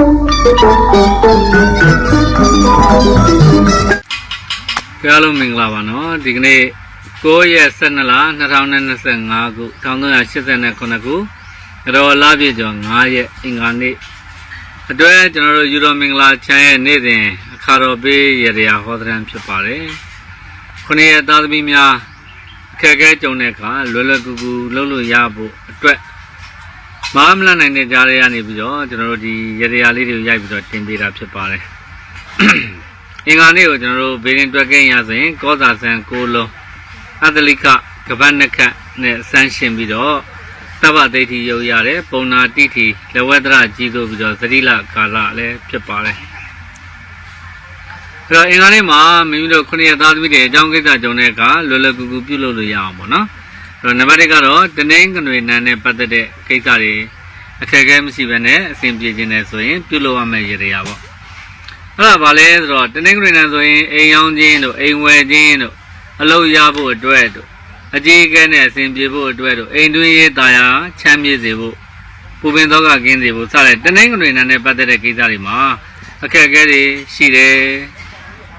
ကြအားလုံးမင်္ဂလာပါနော်ဒီကနေ့9ရက်12လ2025ခု1389ခုရောလပြည့်ကျော်9ရက်အင်္ဂါနေ့အတွက်ကျွန်တော်တို့ယူတော်မင်္ဂလာချမ်းရဲ့နေ့စဉ်အခါတော်ပေးရရာဟောဒရန်ဖြစ်ပါတယ်ခုနှစ်ရက်သားသမီးများအခက်အခဲကြုံတဲ့အခါလွယ်လွယ်ကူကူလုပ်လို့ရဖို့အတွက် မဟာမလနိုင်တဲ့ကြားရရနေပြီးတော့ကျွန်တော်တို့ဒီရရာလေးတွေကိုရိုက်ပြီးတော့တင်ပေးတာဖြစ်ပါတယ်အင်္ဂါနေ့ကိုကျွန်တော်တို့ဘေးရင်တွက်ကင်းရဆိုရင်ကောဇာဆန်ကိုလုံးအသလိကကပတ်နက်ခတ်နဲ့ဆန်းရှင်ပြီးတော့သဗ္ဗဒိဋ္ဌိရုပ်ရတယ်ပုံနာတိဋ္ဌိလဝတ္တရကြီးဆိုပြီးတော့သတိလကာလလည်းဖြစ်ပါတယ်အဲ့တော့အင်္ဂါနေ့မှာမိမိတို့ခုနှစ်ရက်သားသမီးတွေအကြောင်းကိစ္စကြုံတဲ့အခါလွယ်လွယ်ကူကူပြုလုပ်လို့ရအောင်ပေါ့နော်အဲ့ တော့နံပါတ်1ကတော့တနင်္ဂနွေနန်းနဲ့ပတ်သက်တဲ့ကိစ္စတွေအခက်အခဲမရှိဘဲနဲ့အဆင်ပြေခြင်းနဲ့ဆိုရင်ပြုလုပ်ရမယ့်ရည်ရည်ပါအဲ့ဒါဘာလဲဆိုတော့တနင်္ဂနွေနေ့ဆိုရင်အိမ်ရောင်းခြင်းတို့အိမ်ဝယ်ခြင်းတို့အလုပ်ရဖို့အတွက်တို့အကြီးအကဲနဲ့အစဉ်ပြေဖို့အတွက်တို့အိမ်တွင်းရေးတာယာချမ်းမြေ့စေဖို့ပူပင်သောကကင်းစေဖို့စတဲ့တနင်္ဂနွေနေ့နဲ့ပတ်သက်တဲ့ကိစ္စတွေမှာအခက်အခဲတွေရှိတယ်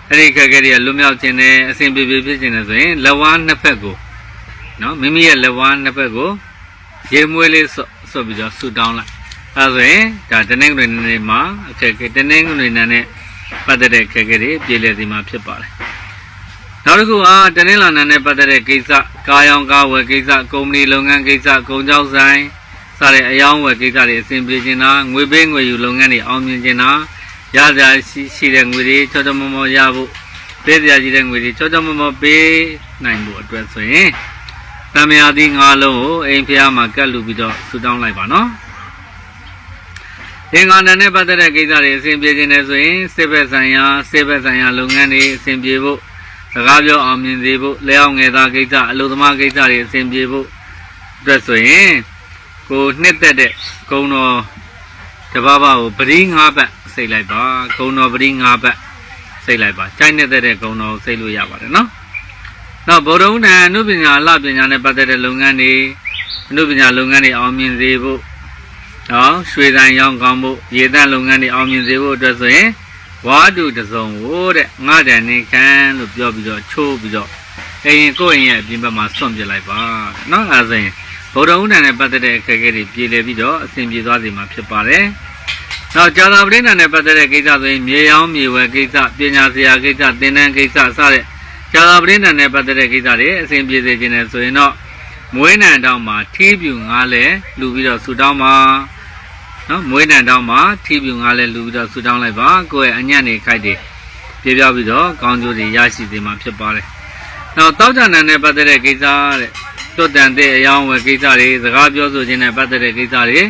အဲ့ဒီအခက်အခဲတွေကလွတ်မြောက်ခြင်းနဲ့အစဉ်ပြေပြေဖြစ်ခြင်းနဲ့ဆိုရင်လက်ဝါးနှစ်ဖက်ကို နော်မိမိရဲ့လက်ဝါးနှစ်ဖက်ကိုရေမွေးလေးဆော့ဆော့ပြီးတော့ဆူတောင်းလိုက်အဲဒါဆိုရင်ဒါတနင်္ဂနွေနေ့မှာအခက်အခဲတနင်္ဂနွေနေ့နဲ့ပတ်သက်တဲ့ခက်ခဲတွေပြည်လည်စီမှာဖြစ်ပါတယ်။နောက်တစ်ခုကတနင်္လာနေ့နဲ့ပတ်သက်တဲ့ကိစ္စကာယောင်ကားဝယ်ကိစ္စကုမ္ပဏီလုပ်ငန်းကိစ္စကုန်ကြောက်ဆိုင်စတဲ့အယောင်းဝယ်ကိစ္စတွေအဆင်ပြေခြင်းတာငွေပေးငွေယူလုပ်ငန်းတွေအောင်မြင်ခြင်းတာရစရာရှိရှိတဲ့ငွေတွေချောချောမောမောရဖို့ပေးစရာရှိတဲ့ငွေတွေချောချောမောမောပေးနိုင်ဖို့အတွက်ဆိုရင် တမယာသီးငါးလုံးကိုအိမ်ဖျားမှာကတ်လူပြီးတော့ဆူတောင်းလိုက်ပါနော်။သင်္ကန်းနဲ့ပတ်သက်တဲ့ကိစ္စတွေအဆင်ပြေခြင်းနဲ့ဆိုရင်စစ်ဘက်ဆိုင်ရာစစ်ဘက်ဆိုင်ရာလုပ်ငန်းတွေအဆင်ပြေဖို့စကားပြောအောင်မြင်စေဖို့လဲအောင်ငယ်သားကိစ္စအလုပ်သမားကိစ္စတွေအဆင်ပြေဖို့အတွက်ဆိုရင်ကိုနှစ်သက်တဲ့ဂုံတော်တဘာဘာကိုပရိငါးပတ်စိတ်လိုက်ပါဂုံတော်ပရိငါးပတ်စိတ်လိုက်ပါကြိုက်နေတဲ့တဲ့ဂုံတော်ကိုစိတ်လို့ရပါတယ်နော် နောက်ဗုဒ္ဓဦးတန်အနုပညာအလှပညာနဲ့ပတ်သက်တဲ့လုပ်ငန်းတွေအနုပညာလုပ်ငန်းတွေအောင်မြင်စေဖို့နော်ရွှေဆိုင်ရောင်းကောင်းဖို့ရေတန့်လုပ်ငန်းတွေအောင်မြင်စေဖို့အတွက်ဆိုရင်ဝါတုတစုံကိုတဲ့ငါတန်နေခံလို့ပြောပြီးတော့ချိုးပြီးတော့အိမ်ကိုယ့်အိမ်ရဲ့အပြင်ဘက်မှာဆွန့်ပစ်လိုက်ပါတဲ့နော်အဲဒါဆိုရင်ဗုဒ္ဓဦးတန်နဲ့ပတ်သက်တဲ့အခက်အခဲတွေပြည်လည်ပြီးတော့အဆင်ပြေသွားစေမှာဖြစ်ပါတယ်နောက်ဂျာသာပရိသတ်နဲ့ပတ်သက်တဲ့ကိစ္စဆိုရင်မြေရောင်းမြေဝယ်ကိစ္စပညာစရာကိစ္စသင်တန်းကိစ္စစတဲ့ ဂျာသာပရိသတ်နဲ့ပတ်သက်တဲ့ကိစ္စတွေအဆင်ပြေစေခြင်းနဲ့ဆိုရင်တော့မွေးနံတောင်းမှာထီးပြူငါးလဲလူပြီးတော့ဆူတောင်းပါနော်မွေးနံတောင်းမှာထီးပြူငါလဲလူပြီးတော့ဆူတောင်းလိုက်ပါကိုယ့်ရဲ့အညံ့နေခိုက်တွေပြေပြောက်ပြီးတော့ကောင်းကျိုးတွေရရှိစေမှာဖြစ်ပါတယ်။နောက်တောက်ကြနံနဲ့ပတ်သက်တဲ့ကိစ္စတဲ့တွတ်တန်တဲ့အယောင်းဝယ်ကိစ္စတွေစကားပြောဆိုခြင်းနဲ့ပတ်သက်တဲ့ကိစ္စတွေ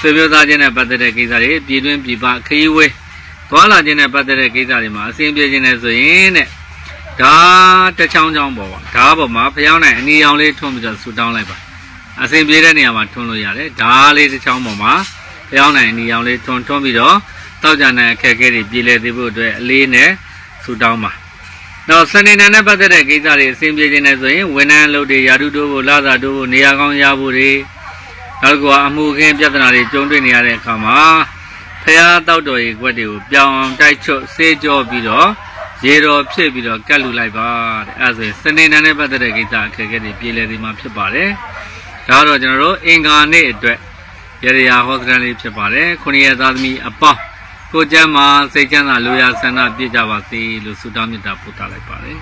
ဆွေမျိုးသားချင်းနဲ့ပတ်သက်တဲ့ကိစ္စတွေပြည်တွင်းပြည်ပခရီးဝေးသွားလာခြင်းနဲ့ပတ်သက်တဲ့ကိစ္စတွေမှာအဆင်ပြေခြင်းနဲ့ဆိုရင်တဲ့ ဒါတစ်ချောင်းချောင်းပေါ်ပါဒါပေါ်မှာဖျောင်းနိုင်အနီရောင်လေးထွန်းပြီးတော့ဆူတောင်းလိုက်ပါအဆင်ပြေတဲ့နေရာမှာထွန်းလို့ရတယ်ဒါလေးတစ်ချောင်းပေါ်မှာဖျောင်းနိုင်နေအောင်လေးထွန်ထွန်းပြီးတော့တောက်ကြနိုင်အခက်အခဲတွေပြည်လည်သေးဖို့အတွက်အလေးနဲ့ဆူတောင်းပါနောက်စနေနေ့နဲ့ပတ်သက်တဲ့ကိစ္စတွေအဆင်ပြေခြင်းနဲ့ဆိုရင်ဝန်ထမ်းလုပ်တွေယာတုတိုးဖို့လာသာတိုးဖို့နေရာကောင်းရဖို့တွေနောက်ကအမှုခင်းပြဿနာတွေကြုံတွေ့နေရတဲ့အခါမှာဖျားတောက်တော်ရေခွက်တွေကိုပြောင်းအောင်တိုက်ချွတ်ဆေးကြောပြီးတော့ ရေတော်ဖြစ်ပြီးတော့ကတ်လူလိုက်ပါတဲ့အဲဒါဆိုရင်စနေနေ့နဲ့ပတ်သက်တဲ့ကိစ္စအခက်အခဲတွေပြည်လည်သေးမှာဖြစ်ပါတယ်ဒါကတော့ကျွန်တော်တို့အင်္ဂါနေ့အတွက်ရရရာဟောစတန်လေးဖြစ်ပါတယ်ခုနှစ်ရက်သားသမီးအပေါင်းကိုကျမ်းမှာစိတ်ချမ်းသာလူရဆန္ဒပြည့်ကြပါစေလို့ဆုတောင်းမေတ္တာပို့သလိုက်ပါတယ်